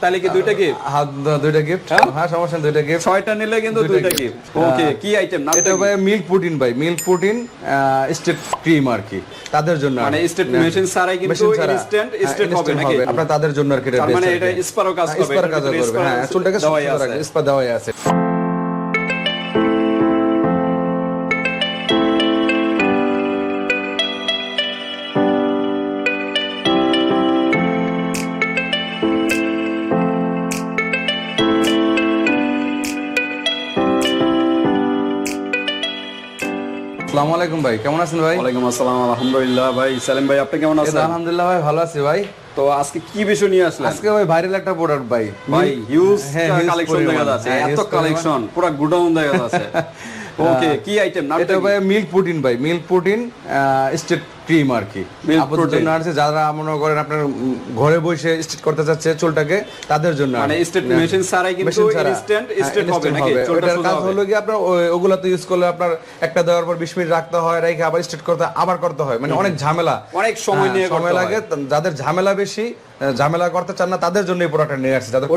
তাহলে কি দুইটা গিফট দুইটা গিফট হ্যাঁ? হ্যাঁ সমস্যা দুইটা গিফট ছয়টা নিলে কিন্তু দুইটা গিফট ওকে কি আইটেম নাম এটা ভাই মিল্ক প্রোটিন ভাই। মিল্ক প্রোটিন স্টেপ ক্রিম আর কি। তাদের জন্য মানে স্টেপ মেশিন সারাই কিন্তু ইনস্ট্যান্ট স্টেপ হবে নাকি? আপনারা তাদের জন্য আর কি মানে এটা স্পারও কাজ করবে। স্পার কাজ করবে। হ্যাঁ চুলটাকে সুন্দর রাখবে স্পা দেওয়াই আছে। আসসালামু আলাইকুম ভাই কেমন আছেন ভাই? ওয়ালাইকুম আসসালাম আলহামদুলিল্লাহ ভাই। সালেম ভাই আপনি কেমন আছেন? আলহামদুলিল্লাহ ভাই ভালো আছি ভাই। তো আজকে কি বিষয় নিয়ে আসলেন? আজকে ভাই ভাইরাল একটা প্রোডাক্ট ভাই। ভাই হিউজ হ্যাঁ, কালেকশন দেখা যাচ্ছে। হ্যাঁ, এত কালেকশন পুরো গুডাউন দেখা যাচ্ছে। ওকে কি আইটেম নাম এটা ভাই মিল্ক প্রোটিন ভাই মিল্ক প্রোটিন স্টেট ক্রিম আর কি। আপনাদের জন্য আছে যারা মনে করেন আপনার ঘরে বসে স্ট্রেট করতে চাচ্ছে চুলটাকে তাদের জন্য মানে স্টেট। মেশিন ছাড়াই কিন্তু ইনস্ট্যান্ট স্টেট হবে নাকি? চুলটা কাজ হলো কি আপনার ওই- ওগুলাতে ইউজ করলে আপনার একটা দেওয়ার পর 20 মিনিট রাখতে হয় রেখে আবার স্টেট করতে আবার করতে হয়। মানে অনেক ঝামেলা। অনেক সময় হ্যাঁ, নিয়ে করতে সময় লাগে যাদের ঝামেলা বেশি ঝামেলা করতে চান না তাদের জন্য এই প্রোডাক্টটা নিয়ে আসছে যাদের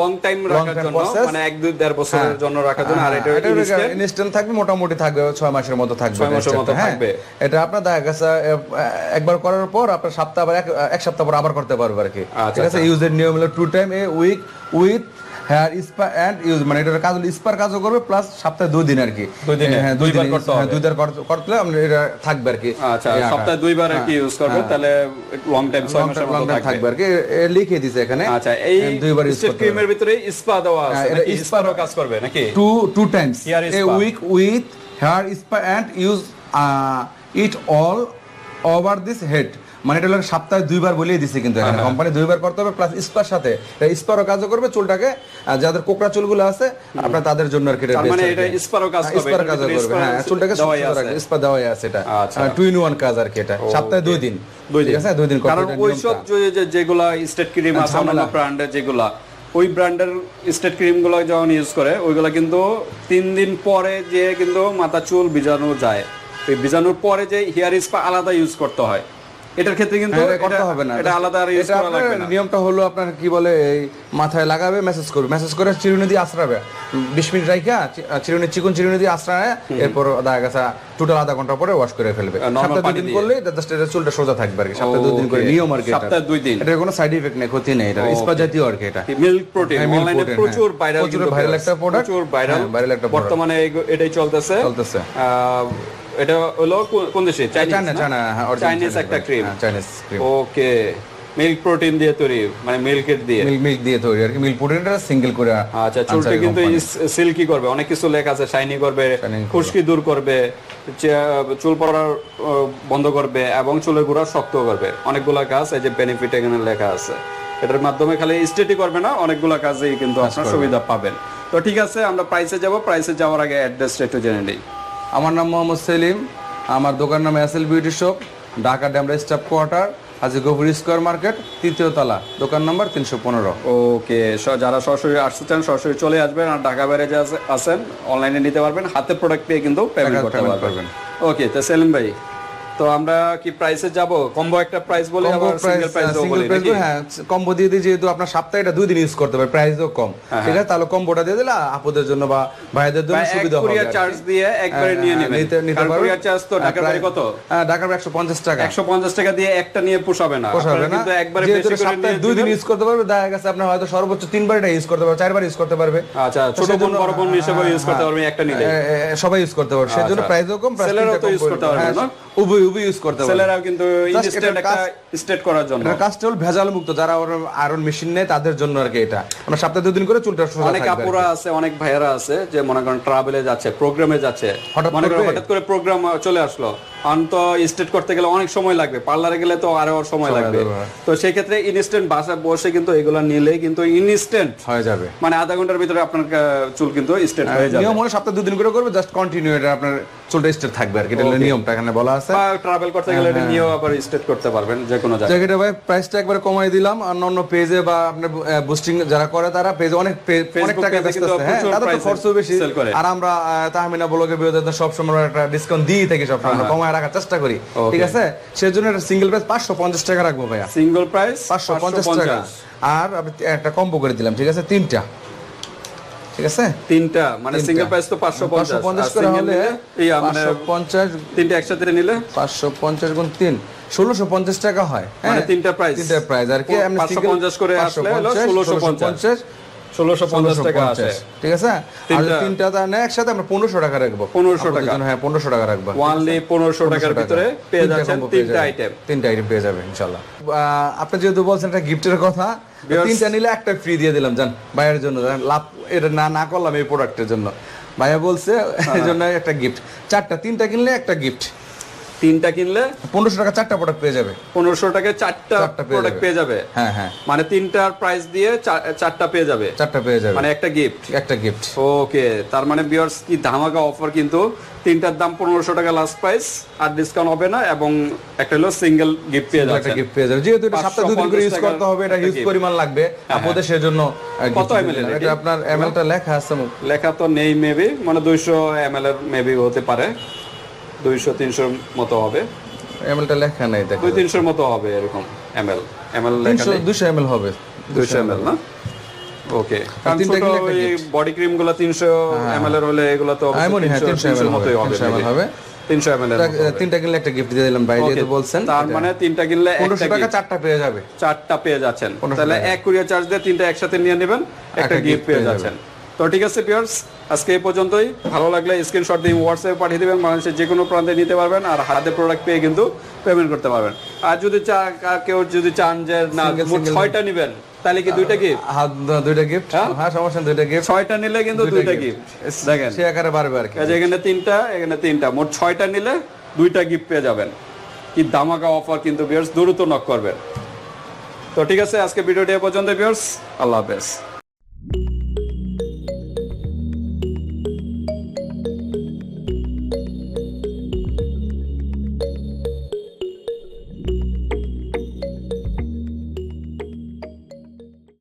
লং টাইম রাখার জন্য। মানে এক দুই দেড় বছরের হ্যাঁ। জন্য রাখার জন্য আর এটা এটা ইনস্ট্যান্ট থাকবে মোটামুটি থাকবে ছয় মাসের মতো থাকবে 6 মাসের মতো হ্যাঁ। থাকবে। এটা আপনার দেখা গেছে একবার করার পর আপনার সপ্তাহ আবার এক সপ্তাহ পর আবার করতে পারবে আর কি আচ্ছা, ঠিক আছে ইউজের নিয়ম হলো two time a week with hair spa and use মানে এটার কাজ হলো স্পার কাজও করবে প্লাস সপ্তাহে দুই দিন আর কি দুই দিনে, হ্যাঁ দুই দুইবার দিন করতে হ্যাঁ, হবে। দুইবার করতে- করতে হলে এটা থাকবে আর কি আচ্ছা। সপ্তাহে দুইবার আর কি ইউজ করবে তাহলে লং টাইম ছয় মাসের মতো থাকবে। আর কি এ- এ লিখে দিছে এখানে। আচ্ছা এই দুইবার ইউজ করতে ক্রিমের ভিতরে স্পা দেওয়া আছে হ্যাঁ, স্পারও কাজ করবে নাকি? Hair a spa. week with hair spa and use uh, it all over this head মানে এটা হলো সপ্তাহে দুইবার বলেই দিছে কিন্তু হ্যাঁ, এখানে কোম্পানি দুইবার করতে হবে প্লাস স্পার সাথে। স্পারও কাজও করবে চুলটাকে যাদের কোকড়া চুলগুলো আছে আপনার তাদের জন্য আর কি মানে এটা স্পারও কাজ করবে স্পার ভিতরে করবে। হ্যাঁ চুলটাকে সুন্দর আছে। রাখবে স্পা দেওয়াই আছে এটা। আচ্ছা। টু ইন ওয়ান কাজ আর কি এটা। সপ্তাহে দুই দিন। দুই দিন। আছে? দুই দিন করতে কারণ ওই সব যে- যে- যেগুলা স্টেট ক্রিম আছে। অন্যান্য ব্র্যান্ডের যেগুলা ওই ব্র্যান্ডের স্টেট ক্রিমগুলো যখন ইউজ করে ওইগুলা কিন্তু তিন দিন পরে যে কিন্তু মাথা চুল ভিজানো যায়। ওই ভিজানোর পরে যে হেয়ার স্পা আলাদা ইউজ করতে হয়। এটার ক্ষেত্রে কিন্তু হ্যাঁ, করতে হবে না। এটা আলাদা আর ইউজ করা লাগবে না। নিয়মটা হলো আপনার কি বলে এই মাথায় লাগাবে মেসেজ করবে। মেসেজ করে চিরুনি দিয়ে আশ্রাবে। বিশ মিনিট রাইখা চিরুনি চিকন চিরুনি দিয়ে আশ্রায় এরপর দেখা গেছে টোটাল আধা ঘণ্টা পরে ওয়াশ করে ফেলবে। সপ্তাহে পানি দুদিন করলে জাস্ট এটা চুলটা সোজা থাকবে আর কি। সপ্তাহে দুদিন করে। নিয়ম আর কি এটা। সপ্তাহে দুই দিন। এটার কোনো সাইড ইফেক্ট নেই ক্ষতি নেই এটা। স্পা জাতীয় আর কি এটা। মিল্ক প্রোটিন হ্যাঁ, অনলাইনে প্রচুর হ্যাঁ। ভাইরাল প্রচুর viral একটা product। প্রচুর ভাইরাল হ্যাঁ, viral একটা বর্তমানে এটাই চলতেছে। চলতেছে। এটা হলো কোন- দেশে? চাইনিজ হ্যাঁ চাইনিজ একটা cream Chinese cream okay milk protein দিয়ে তৈরি মানে মিল্কের দিয়ে? মিল্ক দিয়ে তৈরি আর কি মিল্ক প্রোটিনটা সিঙ্গেল করে আচ্ছা চুলটা কিন্তু সিল্কি করবে অনেক কিছু লেখা আছে শাইনি করবে খুশকি দূর করবে চুল পড়ার বন্ধ করবে এবং চুলের গোড়া শক্ত করবে। অনেকগুলা কাজ এই যে বেনিফিট এখানে লেখা আছে। এটার মাধ্যমে খালি স্টেটই করবে না অনেকগুলা কাজেই কিন্তু আপনার সুবিধা পাবেন। তো ঠিক আছে আমরা প্রাইসে যাব প্রাইসে যাওয়ার আগে অ্যাড্রেসটা একটু জেনে নিই। আমার নাম মোহাম্মদ সেলিম আমার দোকান নাম S L beauty shop Dhaka Demra staff quarter আজকে গভীর স্কোয়ার মার্কেট তৃতীয় তলা দোকান নাম্বার তিনশো পনেরো। ওকে যারা সরাসরি আসতে চান সরাসরি চলে আসবেন আর ঢাকা বাইরে যে আছে- আছেন অনলাইনে নিতে পারবেন হাতে প্রোডাক্ট পেয়ে কিন্তু পেমেন্ট করতে পারবেন। ওকে তো সেলিম ভাই তো আমরা কি প্রাইসে যাব? কম্বো একটা প্রাইস বলে আবার সিঙ্গেল প্রাইস দেবো সিঙ্গেল বলি নাকি? হ্যাঁ কম্বো দিয়ে দিই যেহেতু আপনার সপ্তাহে এটা দুই দিন ইউজ করতে পারে প্রাইসও কম। ঠিক আছে? তাহলে কম্বোটা দিয়ে দিলে আপুদের জন্য বা ভাইদের জন্য সুবিধা হবে কুরিয়ার চার্জ দিয়ে একবারে হ্যাঁ, নিয়ে হ্যাঁ, নেবেন। নিতে- নিতে। কুরিয়ার চার্জ তো হ্যাঁ, ঢাকার কত? হ্যাঁ, ঢাকার একশো পঞ্চাশ টাকা। একশো পঞ্চাশ টাকা দিয়ে একটা নিয়ে পোষাবে না। পোষাবে না। কিন্তু একবারে বেশি করে সপ্তাহে দুই দিন ইউজ করতে পারবে দেখা গেছে আপনার হয়তো সর্বোচ্চ তিনবার এটা ইউজ করতে পারবে চারবার ইউজ করতে পারবে। আচ্ছা ছোট বোন বড় বোন হিসেবে ইউজ করতে পারবেন একটা নিলে। সবাই ইউজ করতে পারবে। সেজন্য আচ্ছা। প্রাইসও কম প্রাইস ছেলেরাও তো use করতে পারবে, না? উভয় উভয় ইউজ করতে ছেলেরাও কিন্তু ইনস্ট্যান্ট একটা স্টেট করার জন্য। এটার কাজটা হলো ভেজাল মুক্ত যারা ওর আয়রন মেশিন নেই তাদের জন্য আর কি এটা। আমরা সপ্তাহে দুদিন করে চুলটা সোজা অনেক। আপুরা আছে অনেক ভাইয়েরা আছে যে মনে করেন ট্রাভেলে যাচ্ছে প্রোগ্রামে যাচ্ছে। মনে করেন হঠাৎ করে প্রোগ্রাম চলে আসলো। আন তো স্টেট করতে গেলে অনেক সময় লাগবে পার্লারে গেলে তো আরও সময় লাগবে। তো সেই ক্ষেত্রে ইনস্ট্যান্ট বাসায় বসে কিন্তু এগুলো নিলে কিন্তু ইনস্ট্যান্ট হয়ে যাবে। মানে আধা ঘণ্টার ভিতরে আপনার চুল কিন্তু স্টেট হয়ে যাবে। নিয়ম হলো সপ্তাহে দুদিন করে করবে জাস্ট কন্টিনিউ এটা আপনার চুলটা স্টেট থাকবে আর কি এটা নিয়মটা এখানে বলা আছে। ট্রাভেল করতে গেলে এটা নিয়েও আবার স্টেট করতে পারবেন যে কোনো জায়গায়। জ্যাকেটে ভাই প্রাইসটা একবার কমাই দিলাম পেজে বা আপনার বুস্টিং যারা করে তারা পেজে অনেক অনেক টাকা হ্যাঁ তাদের তো বেশি। আর আমরা তাহমিনা ব্লগের সব সময় একটা ডিসকাউন্ট দিয়ে থাকি সব সময়। কমায় রাখার চেষ্টা করি ঠিক আছে? সেজন্য একটা সিঙ্গেল প্রাইস পাঁচশো পঞ্চাশ টাকা রাখব ভাইয়া। সিঙ্গেল প্রাইস পাঁচশো পঞ্চাশ টাকা। আর একটা কম্বো করে দিলাম ঠিক আছে? তিনটা। ঠিক আছে? তিনটা মানে সিঙ্গেল প্রাইস তো পাঁচশো পাঁচশো পঞ্চাশ। করে হলে এই মানে পাঁচশো পঞ্চাশ তিনটা একসাথে নিলে? পাঁচশো পঞ্চাশ গুণ তিন ষোলোশো পঞ্চাশ টাকা হয়। মানে হ্যাঁ তিনটা প্রাইস তিনটা প্রাইস আর কি আমরা 550 করে আসলে হলো 1650 ষোলোশো পঞ্চাশ টাকা আছে। ঠিক আছে? আর তিনটা- তিনটা তা নেয় একসাথে আমরা পনেরোশো টাকা রাখব। 1500 টাকা। হ্যাঁ পনেরোশো টাকা রাখব। ওয়ানলি পনেরোশো টাকার ভিতরে পেয়ে তিনটা যাচ্ছেন পেয়ে তিনটা যাবেন। আইটেম তিনটা আইটেম পেয়ে যাবেন ইনশাল্লাহ। আপনি যেহেতু বলছেন একটা গিফটের কথা তিনটা নিলে একটা ফ্রি দিয়ে দিলাম জান ভাইয়ের জন্য লাভ এটা না না করলাম এই প্রোডাক্টের জন্য। ভাইয়া বলছে হ্যাঁ, এই জন্য একটা গিফট চারটা তিনটা কিনলে একটা গিফট তিনটা কিনলে পনেরোশো টাকা চারটা প্রোডাক্ট পেয়ে যাবে। পনেরোশো টাকায় চারটা প্রোডাক্ট পেয়ে যাবে। হ্যাঁ হ্যাঁ। মানে তিনটার প্রাইস দিয়ে চারটা পেয়ে যাবে। চারটা পেয়ে যাবে। মানে একটা গিফট একটা গিফট ওকে তার মানে বিয়ার্স কি ধামাকা অফার কিন্তু তিনটার দাম পনেরোশো টাকা লাস্ট প্রাইস আর ডিসকাউন্ট হবে না এবং একটা হলো সিঙ্গেল গিফট পেয়ে একটা গিফট পেয়ে যাবে। যেহেতু এটা সপ্তাহে দুদিন করে ইউজ করতে হবে এটা হিউজ পরিমাণ লাগবে। আপনাদের সেজন্য কত। এর এটা? আপনার এমএলটা লেখা আছে। লেখা তো নেই মেবি মানে দুইশো এম এল এর মেবি হতে পারে। দুইশো তিনশোর মতো হবে। এমএলটা লেখা নাই দেখো দুই তিনশোর মতো হবে এরকম এম এল এম এল লেখা দুশো এমএল হবে। দুইশো এম এল না? ওকে কারণ ছোট কিনলে একটা ওই বডি ক্রিমগুলো তিনশো এম এর হলে এগুলো তো আমি হয় 300 ml মতোই হবে 300 ml হবে। তিনশো এম এল এর তিনটা কিনলে একটা গিফট দিয়ে দিলাম ভাই যেহেতু বলছেন। তার মানে তিনটা কিনলে পনেরোশো টাকা চারটা পেয়ে যাবে। চারটা পেয়ে যাচ্ছেন। তাহলে এক কুরিয়ার চার্জ দিয়ে তিনটা একসাথে নিয়ে নেবেন একটা গিফট পেয়ে যাচ্ছেন। তো ঠিক আছে পিয়ার্স আজকে এই পর্যন্তই। ভালো লাগলে স্ক্রিনশট দিয়ে হোয়াটসঅ্যাপে পাঠিয়ে দেবেন বাংলাদেশের যে কোনো প্রান্তে নিতে পারবেন আর হাতে প্রোডাক্ট পেয়ে কিন্তু পেমেন্ট করতে পারবেন। আর যদি চা কেউ যদি চান যে না। ছয়টা নেবেন তাহলে কি দুইটা গিফট দুইটা গিফট হ্যাঁ? হ্যাঁ সমস্যা দুইটা গিফট ছয়টা নিলে কিন্তু দুইটা গিফট দেখেন। সে আকারে বাড়বে আর কি। এখানে তিনটা এখানে তিনটা। মোট ছয়টা নিলে দুইটা গিফট পেয়ে যাবেন। কি দামাকা অফার কিন্তু বিয়ার্স দ্রুত নক করবেন। তো ঠিক আছে আজকে ভিডিওটি এ পর্যন্ত বিয়ার্স আল্লাহ হাফেজ।